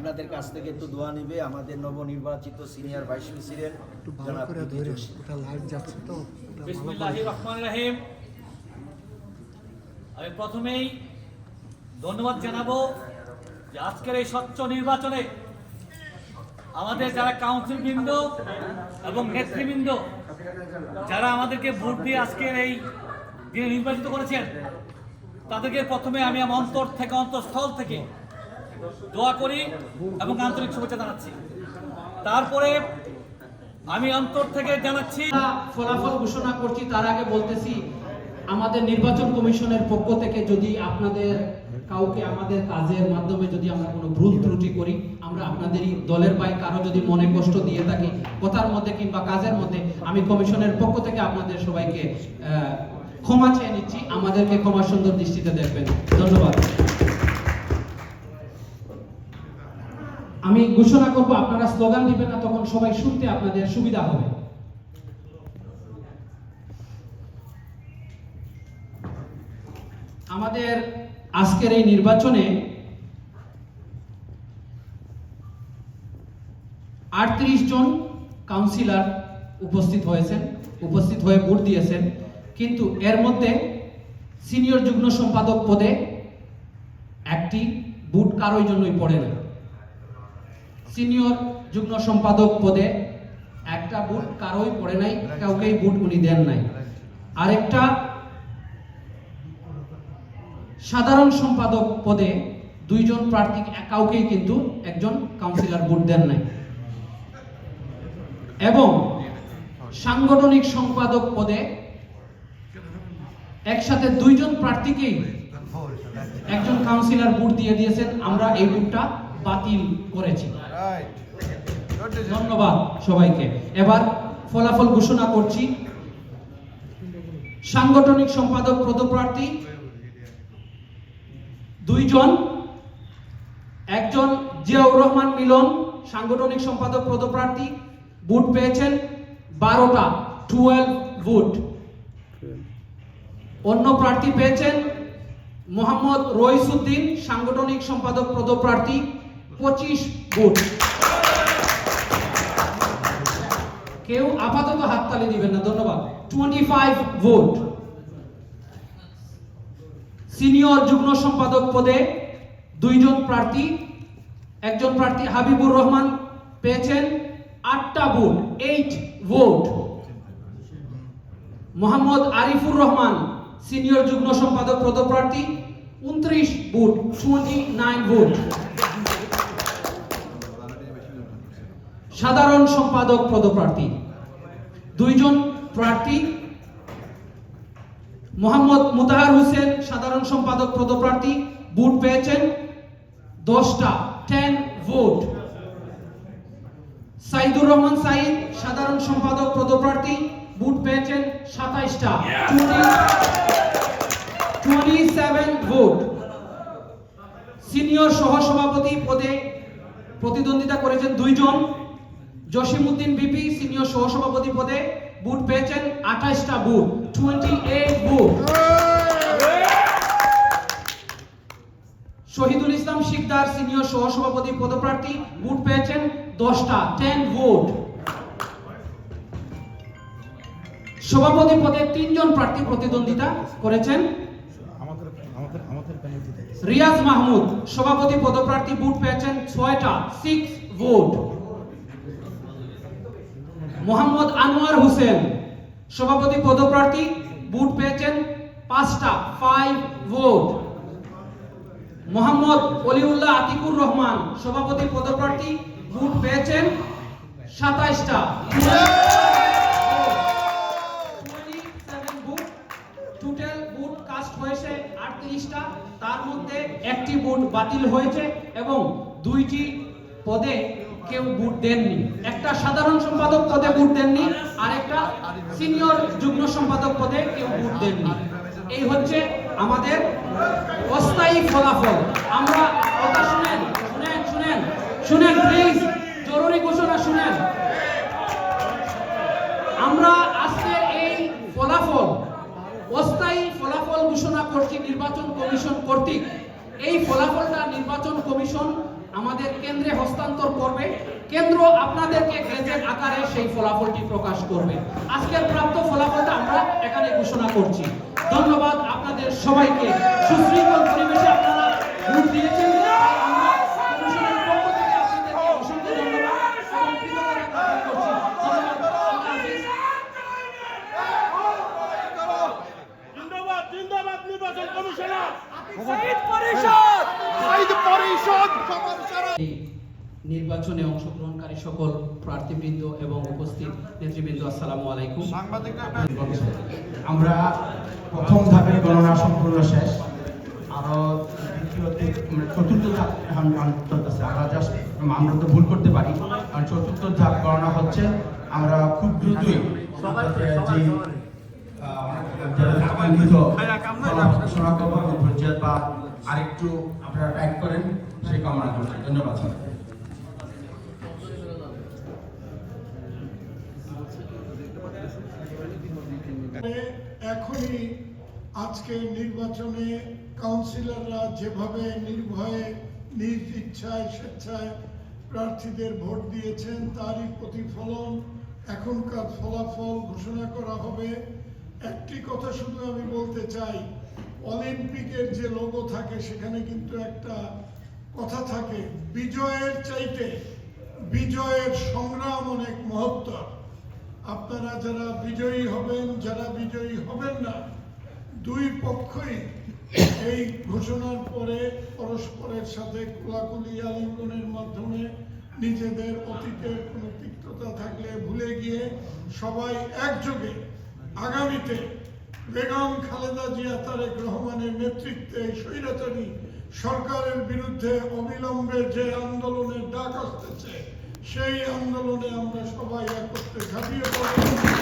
আপনাদের কাছ থেকে একটু দোয়া নিবে আমাদের নবনির্বাচিত সিনিয়র ভাইস প্রেসিডেন্ট ভালো জনাব করে ধরে ওটা লাইভ যাচ্ছে তো ওটা ভালো বিসমিল্লাহ রহমান রাহিম। আমি প্রথমেই ধন্যবাদ জানাব যে আজকের এই স্বচ্ছ নির্বাচনে আমাদের যারা কাউন্সিল বৃন্দ এবং নেতৃবৃন্দ যারা আমাদেরকে ভোট দিয়ে আজকের এই দিনে নির্বাচিত করেছেন তাদেরকে প্রথমে আমি আমার অন্তর থেকে অন্তঃস্থল থেকে দোয়া করি এবং আন্তরিক শুভেচ্ছা জানাচ্ছি। তারপরে আমি অন্তর থেকে জানাচ্ছি ফলাফল ঘোষণা করছি, তার আগে বলতেছি, আমাদের নির্বাচন কমিশনের পক্ষ থেকে যদি আপনাদের কাউকে আমাদের কাজের মাধ্যমে যদি আমরা কোনো ভুল ত্রুটি করি, আমরা আপনাদেরই দলের ভাই কারও যদি মনে কষ্ট দিয়ে থাকি, কথার মধ্যে কিংবা কাজের মধ্যে, আমি কমিশনের পক্ষ থেকে আপনাদের সবাইকে ক্ষমা চেয়ে নিচ্ছি। আমাদেরকে ক্ষমা সুন্দর দৃষ্টিতে দেখবেন। ধন্যবাদ। আমি ঘোষণা করব, আপনারা স্লোগান দিবেন না, তখন সবাই শুনতে আপনাদের সুবিধা হবে। আমাদের আজকের এই নির্বাচনে আটত্রিশ জন কাউন্সিলর উপস্থিত হয়েছেন, উপস্থিত হয়ে ভোট দিয়েছেন। কিন্তু এর মধ্যে সিনিয়র যুগ্ম সম্পাদক পদে একটি, বুট কারোই জন্যই পড়ে না। সিনিয়র যুগ্ম সম্পাদক পদে একটা বুট কারোই পড়ে নাই, কাউকেই বুট উনি দেন নাই। আরেকটা সাধারণ সম্পাদক পদে দুইজন প্রার্থী কাউকেই কিন্তু একজন কাউন্সিলর ভোট দেন নাই। এবং সাংগঠনিক সম্পাদক পদে একসাথে দুইজন প্রার্থীকেই একজন কাউন্সিলর ভোট দিয়ে দিয়েছেন। আমরা এই ভোটটা বাতিল করেছি। ধন্যবাদ সবাইকে। এবার ফলাফল ঘোষণা করছি। সাংগঠনিক সম্পাদক, পদপ্রার্থী দুইজন। একজন জিয়াউর রহমান মিলন, সাংগঠনিক সম্পাদক, পদপ্রার্থী, ভোট পেয়েছেন বারোটা টুয়েলভ ভোট। অন্য প্রার্থী পেয়েছেন মোহাম্মদ রইসুদ্দিন, সাংগঠনিক সম্পাদক, পদপ্রার্থী পঁচিশ ভোট। কেউ আপাতত হাততালি দিবেন না, ধন্যবাদ। Twenty five vote. সিনিয়র যুগ্ম সম্পাদক পদে দুইজন প্রার্থী, একজন প্রার্থী হাবিবুর রহমান পেয়েছেন আটটা vote eight vote. Mohammad Arifur Rahman, senior যুগ্ম সম্পাদক পদপ্রার্থী, উনত্রিশ ভোট টোয়েন্টি নাইন ভোট। সাধারণ সম্পাদক পদপ্রার্থী। দুইজন প্রার্থী। মোহাম্মদ মুতাহার হোসেন, সাধারণ সম্পাদক পদপ্রার্থী ভোট পেয়েছেন দশটা টেন ভোট সাইদুর রহমান সাইদ, সাধারণ সম্পাদক পদপ্রার্থী ভোট পেয়েছেন সাতাইশটা। টোয়েন্টি সেভেন ভোট সিনিয়র সহসভাপতি পদে প্রতিদ্বন্দ্বিতা করেছেন দুইজন। জসিমউদ্দিন বিপি সিনিয়র সহসভাপতি পদে বুট পেয়েছেন আঠাশটা vote twenty eight vote. Shahidul Islam Sikdar senior সহসভাপতি পদপ্রার্থী বুট পেয়েছেন দশটা টেন ভোট সভাপতি পদে তিনজন প্রার্থী প্রতিদ্বন্দ্বিতা করেছেন রিয়াজ মাহমুদ। সভাপতি পদপ্রার্থী বুট পেয়েছেন ছয়টা সিক্স ভোট মোহাম্মদ আনোয়ার হোসেন। সভাপতি পদপ্রার্থী, বুট পেয়েছেন পাঁচটা ফাইভ ভোট মোহাম্মদ অলিউল্লাহ আতিকুর রহমান, সভাপতি পদপ্রার্থী, বুট পেয়েছেন সাতাইশটা। টোটাল বুট কাস্ট হয়েছে আটত্রিশটা। তার মধ্যে একটি বুট বাতিল হয়েছে এবং দুইটি পদে কেউ বুট দেননি। একটা সাধারণ সম্পাদক পদে বুট দেননি, আর একটা সিনিয়র যুগ্ম সম্পাদক পদে কেউ বুট দেননি। এই হচ্ছে আমাদের অস্থায়ী ফলাফল। আমরা কথা শুনেন শুনেন শুনেন শুনেন প্লিজ জরুরি ঘোষণা শুনেন। আমরা আজকের এই ফলাফল, অস্থায়ী ফলাফল ঘোষণা করছি নির্বাচন কমিশন কর্তৃক। এই ফলাফলটা নির্বাচন কমিশন আমাদের কেন্দ্রে হস্তান্তর করবে। কেন্দ্র আপনাদেরকে গেজেট আকারে সেই ফলাফলটি প্রকাশ করবে। আজকের প্রাপ্ত ফলাফলটা আমরা এখানে ঘোষণা করছি। ধন্যবাদ আপনাদের সবাইকে। সুশৃঙ্খল পরিবেশে আপনারা ভোট দিয়েছেন তাই আমরা কমিশনের পক্ষ থেকে আপনাদেরকে অসংখ্য ধন্যবাদ এবং কৃতজ্ঞতা জ্ঞাপন করছি ধন্যবাদ আল্লাহ হাফিজ জিন্দাবাদ জিন্দাবাদ নির্বাচন কমিশনার নির্বাচনে অংশগ্রহণকারী সকল প্রার্থীবৃন্দ এবং উপস্থিত নেতৃবৃন্দ আসসালামু আলাইকুম। আমরা প্রথম ধাপের গণনা সম্পূর্ণ শেষ। আরও মানে চতুর্থ ধাপ চলতেছে আমরা জাস্ট আমরা তো ভুল করতে পারি। কারণ চতুর্থ ধাপ গণনা হচ্ছে আমরা খুব দ্রুতই যে শনাক্ত বা আরেকটু আপনারা টাইপ করেন সেই কামনা করছি। ধন্যবাদ স্যার এখনই আজকে নির্বাচনে কাউন্সিলররা যেভাবে নির্ভয়ে, নিজ ইচ্ছায়, স্বেচ্ছায় প্রার্থীদের ভোট দিয়েছেন, তারই প্রতিফলন এখনকার ফলাফল ঘোষণা করা হবে। একটি কথা শুধু আমি বলতে চাই অলিম্পিকের যে লোগো থাকে, সেখানে কিন্তু একটা কথা থাকে, বিজয়ের চাইতে বিজয়ের সংগ্রাম অনেক মহত্তর। আপনারা যারা বিজয়ী হবেন, যারা বিজয়ী হবেন না, দুই পক্ষই এই ঘোষণার পরে পরস্পরের সাথে কোলাকুলি আলিঙ্গনের মাধ্যমে নিজেদের অতীতের কোনো তিক্ততা থাকলে ভুলে গিয়ে সবাই একযোগে আগামীতে বেগম খালেদা জিয়া তারেক রহমানের নেতৃত্বে স্বৈরাচারী সরকারের বিরুদ্ধে অবিলম্বে যে আন্দোলনের ডাক আসতেছে, সেই আন্দোলনে আমরা সবাই একত্রে ঝাঁপিয়ে পড়ব